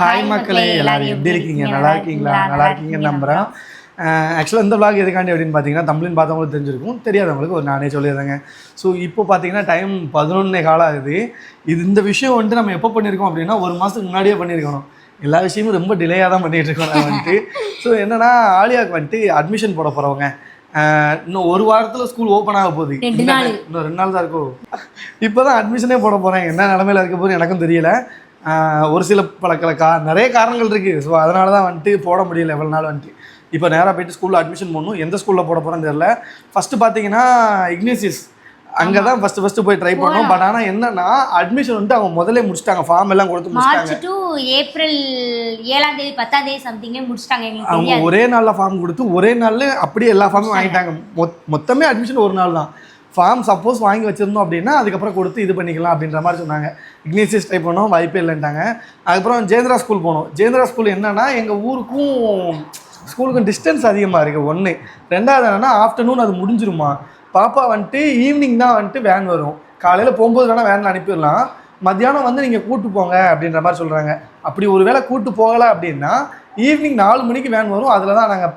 Hi மக்களே எல்லாரும் எப்படி இருக்கீங்க? நல்லா இருக்கீங்களா? நல்லா இருக்கீங்கன்னு நம்புகிறேன் ஆக்சுவலாக இந்த vlog எதுக்காண்டி அப்படின்னு பார்த்தீங்கன்னா தமிழ்னு பார்த்தவங்களுக்கு தெரிஞ்சிருக்கும். தெரியாதவங்களுக்கு ஒரு நானே சொல்லிடுறேங்க. ஸோ இப்போ பார்த்தீங்கன்னா டைம் பதினொன்னே காலம் ஆகுது. இது இந்த விஷயம் வந்துட்டு நம்ம எப்போ பண்ணியிருக்கோம் அப்படின்னா ஒரு மாதத்துக்கு முன்னாடியே பண்ணியிருக்கணும் எல்லா விஷயமும் ரொம்ப டிலேயாக தான் பண்ணிட்டு இருக்கோம் நான் வந்துட்டு. ஸோ என்னன்னா ஆலியாக்கு வந்துட்டு அட்மிஷன் போட போகிறவங்க இன்னும் ஒரு வாரத்தில் ஸ்கூல் ஓப்பன் ஆக போகுது. இன்னும் ரெண்டு நாள் தான் இருக்கும். இப்போ தான் அட்மிஷனே போட போகிறேன் என்ன நிலமையில இருக்க போது எனக்கும் தெரியல. ஒரு சில பல கல கா நிறைய காரணங்கள் இருக்குது ஸோ அதனால தான் வந்துட்டு போட முடியல எவ்வளோ நாள் வந்துட்டு. இப்போ நேராக போயிட்டு ஸ்கூலில் அட்மிஷன் பண்ணணும் எந்த ஸ்கூலில் போட போகிறேன்னு தெரியல. ஃபஸ்ட்டு பார்த்தீங்கன்னா இக்னிசியஸ் அங்கே தான் ஃபஸ்ட்டு ஃபஸ்ட்டு போய் ட்ரை பண்ணோம். பட் ஆனால் என்னன்னா அட்மிஷன் வந்துட்டு அவங்க முதல்ல முடிச்சிட்டாங்க. ஃபார்ம் எல்லாம் கொடுத்து முடிச்சிட்டாங்க. டு ஏப்ரல் ஏழாம் தேதி பத்தாம் தேதி சம்திங்கே முடிச்சிட்டாங்க எங்களுக்கு அவங்க ஒரே நாளில் ஃபார்ம் கொடுத்து ஒரே நாளில் அப்படியே எல்லா ஃபார்மும் வாங்கிட்டாங்க. மொத் மொத்தமே அட்மிஷன் ஒரு நாள் தான் ஃபார்ம் சப்போஸ் வாங்கி வச்சிருந்தோம் அப்படின்னா அதுக்கப்புறம் கொடுத்து இது பண்ணிக்கலாம் அப்படின்ற மாதிரி சொன்னாங்க. இக்னேசியஸ் ட்ரை பண்ணோம் வாய்ப்பே இல்லைன்ட்டாங்க. அதுக்கப்புறம் ஜேந்திரா ஸ்கூல் போனோம். ஜேந்திரா ஸ்கூல் என்னென்னா எங்கள் ஊருக்கும் ஸ்கூலுக்கும் டிஸ்டன்ஸ் அதிகமாக இருக்குது ஒன்று ரெண்டாவது என்னென்னா ஆஃப்டர்நூன் அது முடிஞ்சிருமா? பாப்பா வந்துட்டு ஈவினிங் தான் வந்துட்டு வேன் வரும். காலையில் போகும்போது வேணால் வேனில் அனுப்பிடலாம். மத்தியானம் வந்து நீங்கள் கூட்டு போங்க அப்படின்ற மாதிரி சொல்கிறாங்க அப்படி ஒரு வேளை கூட்டு போகலை அப்படின்னா ஈவினிங் நாலு மணிக்கு வேன் வரும். அதில் தான் நாங்கள்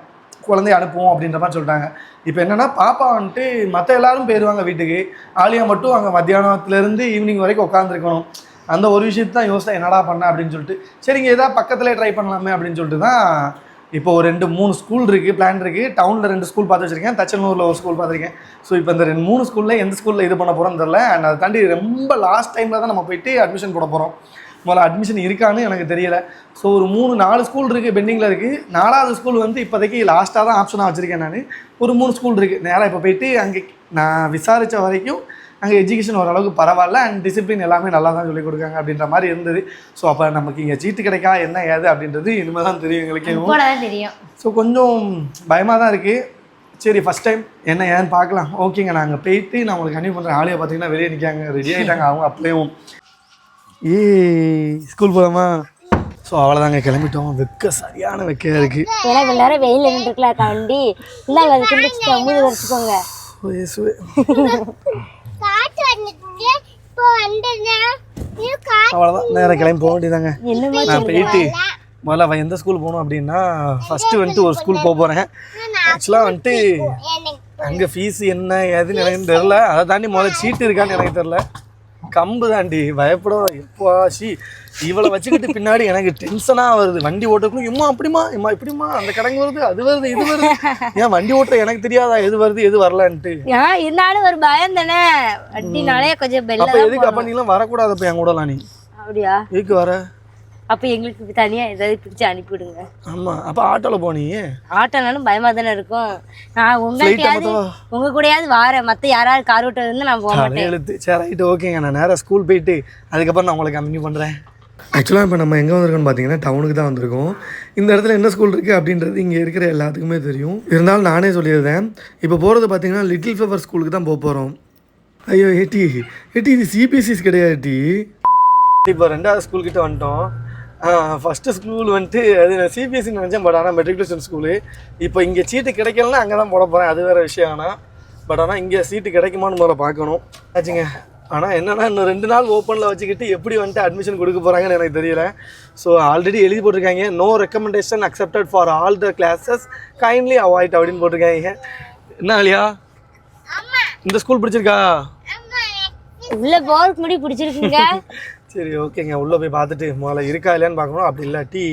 குழந்தைய அனுப்புவோம் அப்படின்ற மாதிரி சொல்லிட்டாங்க. இப்போ என்னென்னா பாப்பா வந்துட்டு மற்ற எல்லாரும் போயிடுவாங்க வீட்டுக்கு. ஆலியா மட்டும் அங்கே மத்தியானத்துலேருந்து ஈவினிங் வரைக்கும் உட்காந்துருக்கணும் அந்த ஒரு விஷயத்தை தான் யோசித்தேன் என்னடா பண்ண? அப்படின்னு சொல்லிட்டு சரிங்க ஏதாவது பக்கத்துலேயே ட்ரை பண்ணலாமே அப்படின்னு சொல்லிட்டு தான் இப்போ ஒரு ரெண்டு மூணு ஸ்கூல் இருக்குது பிளான் இருக்குது டவுனில் ரெண்டு ஸ்கூல் பார்த்து வச்சுருக்கேன். தச்சனூரில் ஒரு ஸ்கூல் பார்த்துருக்கேன் ஸோ இப்போ இந்த ரெண்டு மூணு ஸ்கூலில் எந்த ஸ்கூலில் இது பண்ண போகிறோம்னு தெரில அண்ட் அதை தாண்டி ரொம்ப லாஸ்ட் டைமில் தான் நம்ம போயிட்டு அட்மிஷன் போட போகிறோம் முதல்ல அட்மிஷன் இருக்கான்னு எனக்கு தெரியல. ஸோ ஒரு மூணு நாலு ஸ்கூல் இருக்குது பெண்டிங்கில் இருக்குது நாலாவது ஸ்கூல் வந்து இப்போதைக்கு லாஸ்ட்டாக தான் ஆப்ஷனாக வச்சுருக்கேன் நான். ஒரு மூணு ஸ்கூல் இருக்குது நேராக இப்போ போயிட்டு அங்கே நான் விசாரித்த வரைக்கும் அங்கே எஜுகேஷன் ஓரளவுக்கு பரவாயில்ல அண்ட் டிசிப்ளின் எல்லாமே நல்லா தான் சொல்லிக் கொடுக்காங்க அப்படின்ற மாதிரி இருந்தது. ஸோ அப்போ நமக்கு இங்கே சீட்டு கிடைக்கா என்ன ஏது அப்படின்றது இனிமேல் தான் தெரியும் எங்களுக்கு. தெரியும். ஸோ கொஞ்சம் பயமாக தான் இருக்குது சரி ஃபஸ்ட் டைம் என்ன ஏன்னு பார்க்கலாம். ஓகேங்க நாங்கள் போயிட்டு நான் உங்களுக்கு கன்வியூ பண்ணுறேன் பார்த்தீங்கன்னா வெளியே நிற்காங்க ரெடி ஆகிட்டாங்க அவங்க அப்படியும் ஏ ஸ்கூல் போகலாமா ஸோ அவ்வளோதாங்க கிளம்பிட்டோம். வெக்க சரியான வெக்கையாக இருக்குது ஏன்னா இவ்வளவு நேரம் வெயில் நின்றுக்கலாம் காண்டி இந்தாங்க அது வந்ததுன்னா நீ காற்று அவ்வளோதான் நேரம் கிளம்பி போக வேண்டியதாங்க நான் போயிட்டு முதல்ல அவன் எந்த ஸ்கூல் போகணும் அப்படின்னா ஃபஸ்ட்டு வந்துட்டு ஒரு ஸ்கூல் போக போகிறேன் ஆக்சுவலாக வந்துட்டு அங்கே ஃபீஸ் என்ன ஏதுன்னு எனக்கு தெரில அதை தாண்டி முதல்ல சீட்டு இருக்கான்னு எனக்கு தெரில கம்பு தாண்டி பயப்படும் எப்போ ஷி இவளை வச்சுக்கிட்டு பின்னாடி எனக்கு டென்ஷனாக வருது. வண்டி ஓட்டக்குள்ள இம்மா அப்படிமா இம்மா இப்படிமா அந்த கடங்கு வருது அது வருது இது வருது. ஏன் வண்டி ஓட்ட எனக்கு தெரியாதா எது வருது எது வரலன்ட்டு? ஏன் இருந்தாலும் ஒரு பயம் தானே. வட்டினாலே கொஞ்சம் அப்போ எதுக்கு அப்போ நீலாம் வரக்கூடாது அப்போ என் கூடலாம் நீ? அப்படியா? எதுக்கு வர? அப்ப எங்களுக்கு தனியா ஏதாவது பிடிச்சு அனுப்பிவிடுங்க. ஆமாம் அப்போ ஆட்டோவில் போனீ ஆட்டோனாலும் பயமா தானே இருக்கும். நான் உங்கள்கிட்டயாவது உங்க கூடயாவது வாரேன். மத்த யாராவது கார் ஓட்ட வந்து நான் போக மாட்டேன். எழுத்து சரி ரைட்டு ஓகேங்க நான் நேராக ஸ்கூல் போயிட்டு அதுக்கப்புறம் நான் உங்களுக்கு கம்மியூ பண்ணுறேன் ஆக்சுவலாக இப்போ நம்ம எங்கே வந்திருக்கோம்னு பார்த்தீங்கன்னா டவுனுக்கு தான் வந்திருக்கோம். இந்த இடத்துல என்ன ஸ்கூல் இருக்குது அப்படின்றது இங்கே இருக்கிற எல்லாத்துக்குமே தெரியும். இருந்தாலும் நானே சொல்லியிருந்தேன். இப்போ போகிறது பார்த்தீங்கன்னா லிட்டில் ஃப்ளவர் ஸ்கூலுக்கு தான் போக போகிறோம் ஐயோ ஏட்டி. ஏட்டி இது சிபிஎஸ்சிஸ் கிடையாது இப்போ ரெண்டாவது ஸ்கூல் கிட்ட வந்துட்டோம். ஃபஸ்ட்டு ஸ்கூல் வந்துட்டு அது சிபிஎஸ்சி நினச்சேன் பட் ஆனால் மெட்ரிகுலேஷன் ஸ்கூலு இப்போ இங்கே சீட்டு கிடைக்கலன்னா அங்கே தான் போட போகிறேன் அது வேறு விஷயம் ஆனால் பட் ஆனால் இங்கே சீட்டு கிடைக்குமான்னு முதல்ல பார்க்கணும். ஆச்சுங்க. ஆனால் என்னன்னா இன்னும் ரெண்டு நாள் ஓப்பனில் வச்சுக்கிட்டு எப்படி வந்துட்டு அட்மிஷன் கொடுக்க போகிறாங்கன்னு எனக்கு தெரியல. ஸோ ஆல்ரெடி எழுதி போட்டிருக்காங்க. No recommendation accepted for all the classes kindly avoid அப்படின்னு போட்டிருக்காங்க. என்ன இல்லையா இந்த ஸ்கூல் பிடிச்சிருக்கா? உள்ள போறதுக்கு முன்னாடி பிடிச்சிருக்குங்க. சரி ஓகேங்க. உள்ளே போய் பார்த்துட்டு முதல்ல இருக்கா இல்லையான்னு பார்க்கணும். அப்படி இல்லாட்டி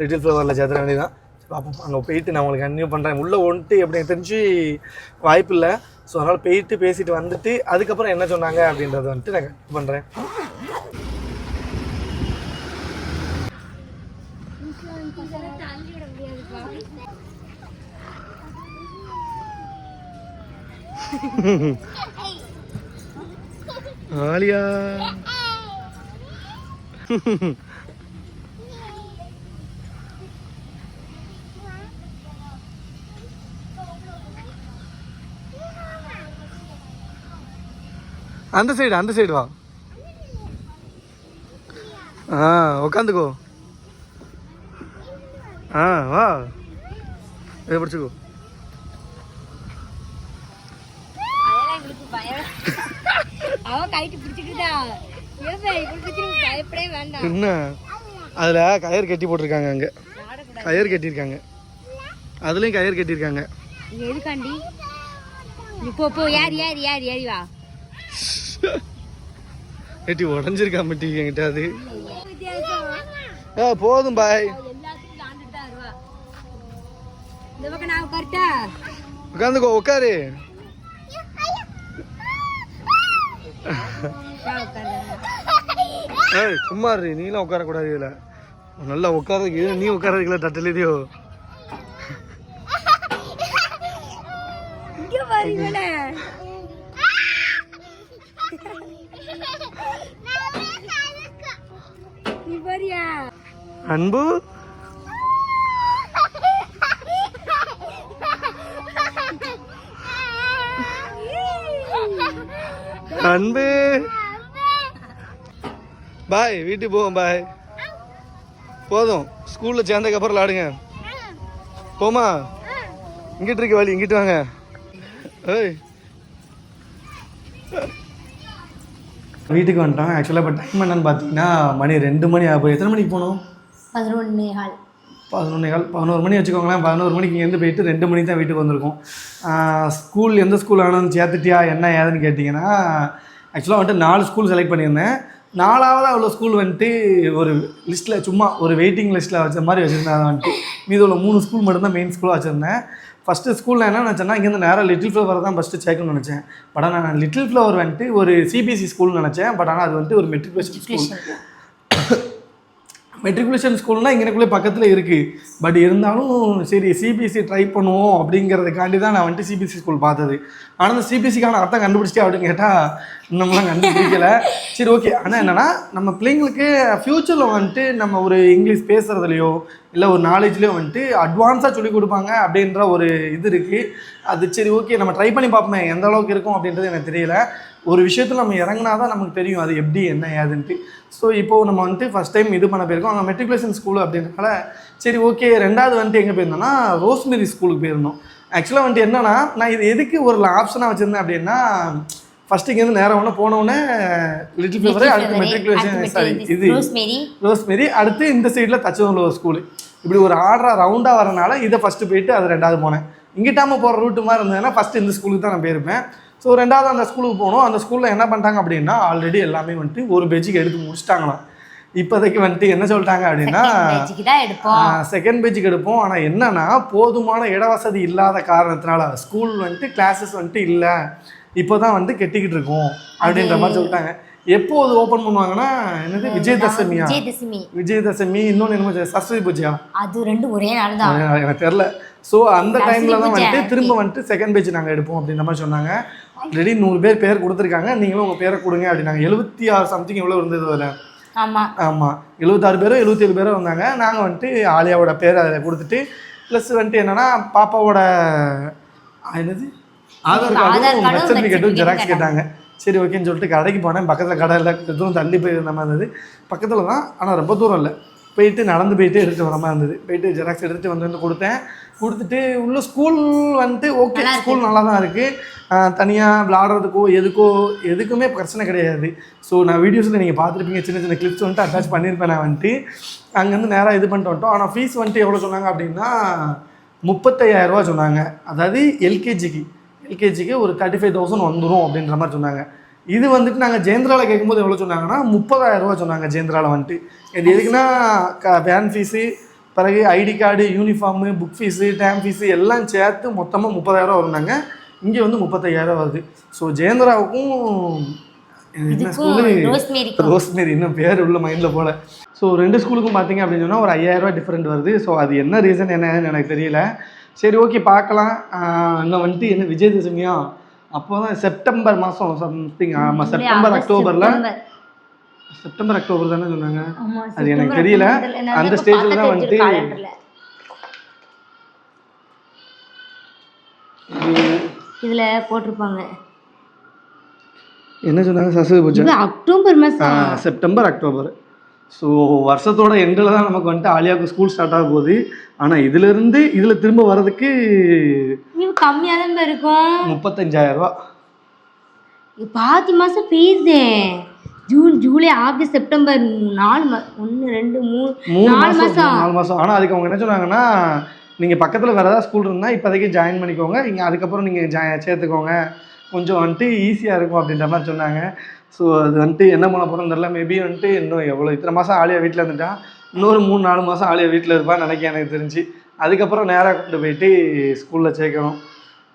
லிட்டில் ஃப்ளவரில் சேர்த்துற வேண்டியதான் பார்ப்போம். அங்கே போயிட்டு நான் உங்களுக்கு கன்டினியூ பண்ணுறேன் உள்ளே வந்துட்டு எப்படி எனக்கு தெரிஞ்சு வாய்ப்பு இல்லை. ஸோ அதனால் போயிட்டு பேசிட்டு வந்துட்டு அதுக்கப்புறம் என்ன சொன்னாங்க அப்படின்றத வந்துட்டு நான் கன்டினியூ பண்ணுறேன் ஆலியா. அந்த சைடு அந்த சைடு வா? ஆ உக்காந்துக்கோ. ஆ வா. இதை பிடிச்சிக்கோ. அவன் கைட்டு பிடிச்சிக்கிட்டா பயப்படவே வேண்டாம். என்ன? அதில் கயிறு கட்டி போட்டிருக்காங்க அங்கே. கயிறு கட்டியிருக்காங்க. அதுலேயும் கயிறு கட்டியிருக்காங்க. எதுக்காண்டி? நீ போ யார் யார் ஏறி வா. கட்டி உடஞ்சிருக்கா மட்டி என்கிட்ட அது. ஏ போதும் பாய் எல்லாத்துக்கும் ஆண்டுட்டு தான் வருவா இந்த பக்கம் நான் கரெக்டா உட்காந்துக்கோ உட்காரு ஏய் சும்மா இரு. நீலாம் உட்காரக்கூடாது இதில். நல்லா உட்காரதுக்கு இது நீ உட்காரதுக்குல தட்டலையோ அன்பு? அன்பு. பாய் வீட்டுக்கு போவோம் பாய். போதும். ஸ்கூலில் சேர்ந்ததுக்கப்புறம் விளாடுங்க. போமா இங்கிட்டு இருக்க வழி இங்கிட்டு வாங்க. ஏய். வீட்டுக்கு வந்துட்டோம் ஆக்சுவலாக இப்போ டைம் என்னன்னு பார்த்தீங்கன்னா மணி ரெண்டு மணி ஆகும் எத்தனை மணிக்கு போகணும்? பதினொன்னே கால். பதினொன்னே கால் பதினோரு மணி வச்சுக்கோங்களேன். பதினோரு மணிக்கு இங்கேருந்து போயிட்டு ரெண்டு மணி தான் வீட்டுக்கு வந்திருக்கோம். ஸ்கூல் எந்த ஸ்கூல் ஆனாலும் சேர்த்துட்டியா என்ன ஏதுன்னு கேட்டிங்கன்னா ஆக்சுவலாக வந்துட்டு நாலு ஸ்கூல் செலக்ட் பண்ணியிருந்தேன். நாலாவது அவ்வளோ ஸ்கூல் வந்துட்டு ஒரு லிஸ்ட்டில் சும்மா ஒரு வெயிட்டிங் லிஸ்ட்டில் வச்ச மாதிரி வச்சுருந்தேன். அதை வந்துட்டு மீது உள்ள மூணு ஸ்கூல் மட்டும்தான் மெயின் ஸ்கூலாக வச்சுருந்தேன். ஃபஸ்ட்டு ஸ்கூலில் என்ன நினச்சேன்னா இங்கேருந்து நேராக லிட்டில் ஃப்ளவர் தான் ஃபஸ்ட்டு சேர்க்கணும்னு நினச்சேன். பட் ஆனால் நான் லிட்டில் ஃப்ளவர் வந்துட்டு ஒரு சிபிஎஸ்சி ஸ்கூல்னு நினச்சேன். பட் ஆனால் அது வந்துட்டு ஒரு மெட்ரிகுலேஷன் ஸ்கூல் மெட்ரிகுலேஷன் ஸ்கூல்னால் இங்கனக்குள்ளே பக்கத்தில் இருக்குது பட் இருந்தாலும் சரி சிபிஎஸ்சி ட்ரை பண்ணுவோம் அப்படிங்கிறதுக்காண்டி தான் நான் வந்துட்டு சிபிஎஸ்சி ஸ்கூல் பார்த்தது. ஆனால் அந்த சிபிஎஸ்சிக்கான அர்த்தம் கண்டுபிடிச்சிட்டே அப்படின்னு கேட்டால் இன்னும்லாம் கண்டுபிடிக்கல. சரி ஓகே ஆனால் என்னென்னா நம்ம பிள்ளைங்களுக்கு ஃப்யூச்சரில் வந்துட்டு நம்ம ஒரு இங்கிலீஷ் பேசுகிறதுலையோ இல்லை ஒரு நாலேஜ்லேயோ வந்துட்டு அட்வான்ஸாக சொல்லிக் கொடுப்பாங்க அப்படின்ற ஒரு இது இருக்குது அது சரி ஓகே நம்ம ட்ரை பண்ணி பார்ப்போமே எந்த அளவுக்கு இருக்கும் அப்படின்றது எனக்கு தெரியல. ஒரு விஷயத்தில் நம்ம இறங்கினா தான் நமக்கு தெரியும் அது எப்படி என்ன ஏதுன்ட்டு. ஸோ இப்போது நம்ம வந்துட்டு ஃபஸ்ட் டைம் இது பண்ண போயிருக்கோம். அங்கே மெட்ரிகுலேஷன் ஸ்கூல் அப்படின்றனால சரி ஓகே ரெண்டாவது வந்துட்டு எங்கே போயிருந்தோம்னா ரோஸ்மெரி ஸ்கூலுக்கு போயிருந்தோம். ஆக்சுவலாக வந்துட்டு என்னன்னா நான் இது எதுக்கு ஒரு ஆப்ஷனாக வச்சுருந்தேன் அப்படின்னா ஃபஸ்ட்டு இங்கேருந்து நேரம் ஒன்று போனவுடனே லிட்டில் ஃபிவரே அடுத்து மெட்ரிகுலேஷன் சாரி இது. ரோஸ்மேரி ரோஸ்மெரி அடுத்து இந்த சைடில் தச்சவங்கள ஒரு ஸ்கூலு இப்படி ஒரு ஆர்டராக ரவுண்டாக வரனால இதை ஃபஸ்ட்டு போயிட்டு அது ரெண்டாவது போனேன். இங்கிட்டாமல் போகிற ரூட்டு மாதிரி இருந்ததுன்னா ஃபஸ்ட்டு இந்த ஸ்கூலுக்கு தான் நான் போயிருப்பேன். ஸோ ரெண்டாவது அந்த ஸ்கூலுக்கு போனோம் அந்த ஸ்கூலில் என்ன பண்ணிட்டாங்க அப்படின்னா ஆல்ரெடி எல்லாமே வந்துட்டு ஒரு பேஜுக்கு எடுத்து முடிச்சிட்டாங்களாம். இப்போதைக்கு வந்துட்டு என்ன சொல்லிட்டாங்க அப்படின்னா செகண்ட் பேஜுக்கு எடுப்போம். ஆனால் என்னன்னா போதுமான இட வசதி இல்லாத காரணத்தினால ஸ்கூல் வந்துட்டு கிளாஸஸ் வந்துட்டு இல்லை. இப்போ தான் வந்து கெட்டிக்கிட்டு இருக்கோம் அப்படின்ற மாதிரி சொல்லிட்டாங்க. எப்போ அது ஓப்பன் பண்ணுவாங்கன்னா என்னது? விஜயதசமியா? விஜயதசமி. விஜயதசமி இன்னொன்று என்னமோ சரஸ்வதி பூஜையா? அது ரெண்டும் ஒரே நாள் தான் எனக்கு தெரில ஸோ அந்த டைமில் தான். வந்துட்டு திரும்ப வந்துட்டு செகண்ட் பேஜ் நாங்கள் எடுப்போம் அப்படின்ற மாதிரி சொன்னாங்க. ஆல்ரெடி நூறு பேர் பேர் கொடுத்துருக்காங்க. நீங்களும் உங்கள் பேரை கொடுங்க அப்படின்னாங்க. எழுபத்தி ஆறு சம்திங் எவ்வளோ இருந்தது அதில்? ஆமா. ஆமாம் எழுபத்தாறு பேரோ எழுபத்தேழு பேரோ வந்தாங்க. நாங்கள் வந்துட்டு ஆலியாவோட பேரை அதில் கொடுத்துட்டு ப்ளஸ் வந்துட்டு என்னன்னா பாப்பாவோட என்னது? ஆதார் கார்டும் கார்டும் பர்த் சர்டிஃபிகேட்டும் ஜெராக்ஸ் கேட்டாங்க. சரி ஓகேன்னு சொல்லிட்டு கடைக்கு போனேன். பக்கத்தில் கடை இல்லை. எதுவும் தள்ளி போய் இருந்த மாதிரி இருந்தது. பக்கத்தில் தான் ஆனால் ரொம்ப தூரம் இல்லை. போயிட்டு நடந்து போயிட்டு எடுத்துட்டு வர மாதிரி இருந்தது. போயிட்டு ஜெராக்ஸ் எடுத்துட்டு வந்து வந்து கொடுத்தேன். கொடுத்துட்டு உள்ள ஸ்கூல் வந்துட்டு ஓகே. ஸ்கூல் நல்லா தான் இருக்குது தனியாக விளாடுறதுக்கோ எதுக்கோ எதுக்குமே பிரச்சனை கிடையாது. ஸோ நான் வீடியோஸில் நீங்கள் பார்த்துருப்பீங்க சின்ன சின்ன கிளிப்ஸ் வந்துட்டு அட்டாச் பண்ணியிருப்பேன் நான் வந்துட்டு. அங்கேருந்து நேராக இது பண்ணிட்டு வந்துட்டோம். ஆனால் ஃபீஸ் வந்துட்டு எவ்வளோ சொன்னாங்க அப்படின்னா முப்பத்தையாயிரரூவா சொன்னாங்க. அதாவது எல்கேஜிக்கு எல்கேஜிக்கு ஒரு தேர்ட்டி ஃபைவ் தௌசண்ட் வந்துடும் அப்படின்ற மாதிரி சொன்னாங்க. இது வந்துட்டு நாங்கள் ஜெயந்திராவில் கேட்கும்போது எவ்வளோ சொன்னாங்கன்னா முப்பதாயிரரூவா சொன்னாங்க ஜெயந்திராவில் வந்துட்டு. இது எதுக்குன்னா க வேன் ஃபீஸு பிறகு ID card uniform book fees term fees எல்லாம் சேர்த்து மொத்தமாக முப்பதாயிரரூவா வருனாங்க இங்கே வந்து முப்பத்தையாயிரம் வருது. ஸோ ஜெயந்திராவுக்கும் ரோஸ்மேரி இன்னும் பேர் உள்ள மைண்டில் போல. ஸோ ரெண்டு ஸ்கூலுக்கும் பார்த்தீங்க அப்படின்னு சொன்னால் ஒரு ஐயாயிரரூவா டிஃப்ரெண்ட் வருது. ஸோ அது என்ன ரீசன் என்னன்னு எனக்கு தெரியல. சரி ஓகே பார்க்கலாம். இன்னும் வந்துட்டு என்ன விஜயதசமியா அப்போ தான் செப்டம்பர் மாதம் சம்திங் ஆமாம் செப்டம்பர் அக்டோபரில் செப்டம்பர் அக்டோபர் தானே சொன்னாங்க? ஆமா, அது எனக்கு தெரியல. அந்த இப்ப stage ல பக்கத்துல தான் வந்துட்டு-. இதுல போட்டிருப்பாங்க. என்ன சொன்னாங்க? சரஸ்வதி பூஜை? அக்டோபர் மாசம். செப்டம்பர் அக்டோபர் ஸோ வருஷத்தோட எண்டில் தான் நமக்கு வந்துட்டு ஆலியாவுக்கு ஸ்கூல் ஸ்டார்ட் ஆக போகுது. ஆனால் இதுலேருந்து இதில் திரும்ப வர்றதுக்கு இது கம்மியா தான் இருக்கும். முப்பத்தஞ்சாயிரம் ரூபா. பாதி மாசம் fees June July August September நாலு மா ஒன்று ரெண்டு மூணு நாலு மாதம். நாலு மாதம் ஆனால் அதுக்கு அவங்க என்ன சொன்னாங்கன்னா நீங்கள் பக்கத்தில் வேறு ஏதாவது ஸ்கூல் இருந்தால் இப்போதைக்கு ஜாயின் பண்ணிக்கோங்க. இங்கே அதுக்கப்புறம் நீங்கள் ஜா சேர்த்துக்கோங்க. கொஞ்சம் வந்துட்டு ஈஸியாக இருக்கும் அப்படின்ற மாதிரி சொன்னாங்க. ஸோ அது வந்துட்டு என்ன பண்ண போகிறோம் தெரில மேபி வந்துட்டு இன்னும் எவ்வளோ இத்தனை மாதம் ஆலியா வீட்டில் இருந்துட்டா? இன்னொரு மூணு நாலு மாதம் ஆலியா வீட்டில் இருப்பான்னு நினைக்கிறேன் எனக்கு தெரிஞ்சு. அதுக்கப்புறம் நேராக கொண்டு போயிட்டு ஸ்கூலில் சேர்க்கணும்.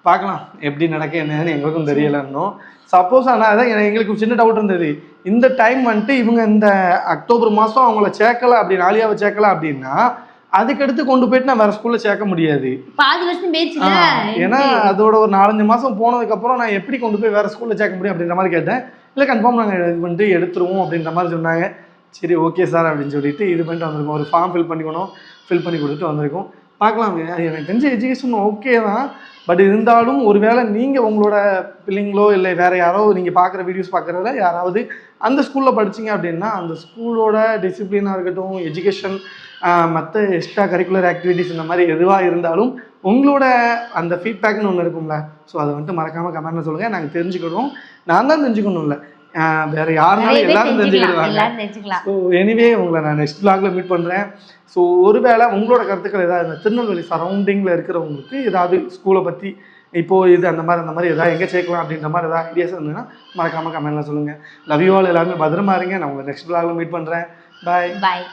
பார்க்கலாம் எப்படி நடக்க என்னன்னு எங்களுக்கும் தெரியல இன்னும். சப்போஸ் ஆனால் அதான் எங்களுக்கு சின்ன டவுட் இருந்தது. இந்த டைம் வந்துட்டு இவங்க இந்த அக்டோபர் மாதம் அவங்கள சேர்க்கல அப்படின்னு ஆலியாவை சேர்க்கல அப்படின்னா அதுக்கடுத்து கொண்டு போயிட்டு நான் வேற ஸ்கூலில் சேர்க்க முடியாது. பாதி வருஷம் ஏன்னா அதோட ஒரு நாலஞ்சு மாதம் போனதுக்கப்புறம் நான் எப்படி கொண்டு போய் வேற ஸ்கூலில் சேர்க்க முடியும் அப்படின்ற மாதிரி கேட்டேன். இல்லை கன்ஃபார்ம் நாங்கள் இது பண்ணிட்டு எடுத்துருவோம் அப்படின்ற மாதிரி சொன்னாங்க. சரி ஓகே சார் அப்படின்னு சொல்லிட்டு இது பண்ணிட்டு வந்திருக்கோம். ஒரு ஃபார்ம் ஃபில் பண்ணிக்கணும். ஃபில் பண்ணி கொடுத்துட்டு வந்திருக்கோம். பார்க்கலாம். அது எனக்கு தெரிஞ்ச எஜுகேஷன் ஓகே தான். பட் இருந்தாலும் ஒருவேளை நீங்கள் உங்களோட பிள்ளைங்களோ இல்லை வேறு யாரோ நீங்கள் பார்க்குற வீடியோஸ் பார்க்குறதுல யாராவது அந்த ஸ்கூலில் படிச்சீங்க அப்படின்னா அந்த ஸ்கூலோட டிசிப்ளினாக இருக்கட்டும் எஜுகேஷன் மற்ற எக்ஸ்ட்ரா கரிக்குலர் ஆக்டிவிட்டிஸ் இந்த மாதிரி எதுவாக இருந்தாலும் உங்களோட அந்த ஃபீட்பேக்னு ஒன்று இருக்கும்ல. ஸோ அதை வந்துட்டு மறக்காமல் கமெண்ட்ல சொல்லுங்கள் நாங்கள் தெரிஞ்சுக்கிடுவோம். நான் தான் தெரிஞ்சுக்கணும் இல்லை. வேற யாருனாலும் எல்லாரும் தெரிஞ்சுக்கிடுவாங்க. ஸோ எனிவே உங்களை நான் நெக்ஸ்ட் vlogல மீட் பண்ணுறேன் ஸோ ஒருவேளை உங்களோட கருத்துக்கள் ஏதாவது இந்த திருநெல்வேலி சரௌண்டிங்கில் இருக்கிறவங்களுக்கு ஏதாவது ஸ்கூலை பற்றி இப்போ இது அந்த மாதிரி அந்த மாதிரி ஏதாவது எங்கே சேர்க்கலாம் அப்படின்ற மாதிரி ஏதாவது ஐடியாஸ் இருந்ததுன்னா மறக்காமல் கமெண்ட்ல சொல்லுங்கள் லவ் யூ ஆல் எல்லாருமே பத்திரமா இருங்க. நான் உங்களை நெக்ஸ்ட் vlogல மீட் பண்ணுறேன் பாய் பாய்